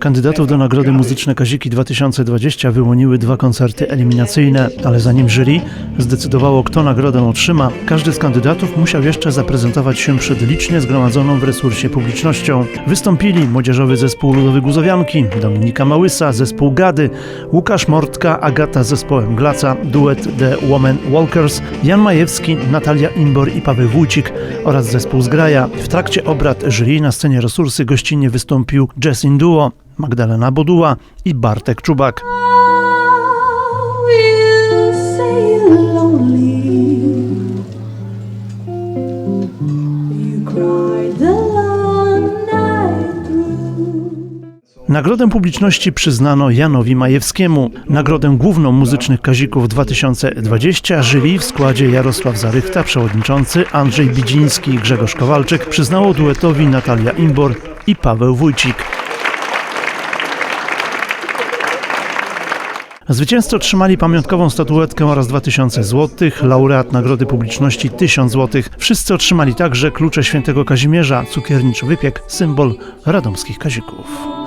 Kandydatów do Nagrody Muzyczne Kaziki 2020 wyłoniły dwa koncerty eliminacyjne, ale zanim jury zdecydowało, kto nagrodę otrzyma, każdy z kandydatów musiał jeszcze zaprezentować się przed licznie zgromadzoną w resursie publicznością. Wystąpili młodzieżowy zespół Ludowy Guzowianki, Dominika Małysa, zespół Gady, Łukasz Mortka, Agata z zespołem Glaca, duet The Woman Walkers, Jan Majewski, Natalia Imbor i Paweł Wójcik oraz zespół Zgraja. W trakcie obrad jury na scenie Resursy gościnnie wystąpił Jazz in Magdalena Boduła i Bartek Czubak. Nagrodę publiczności przyznano Janowi Majewskiemu. Nagrodę główną muzycznych kazików 2020 jury w składzie Jarosław Zarychta, przewodniczący, Andrzej Bidziński i Grzegorz Kowalczyk przyznało duetowi Natalia Imbor i Paweł Wójcik. Zwycięzcy otrzymali pamiątkową statuetkę oraz 2000 zł, laureat Nagrody Publiczności 1000 zł. Wszyscy otrzymali także klucze świętego Kazimierza, cukierniczo wypiek, symbol radomskich kazików.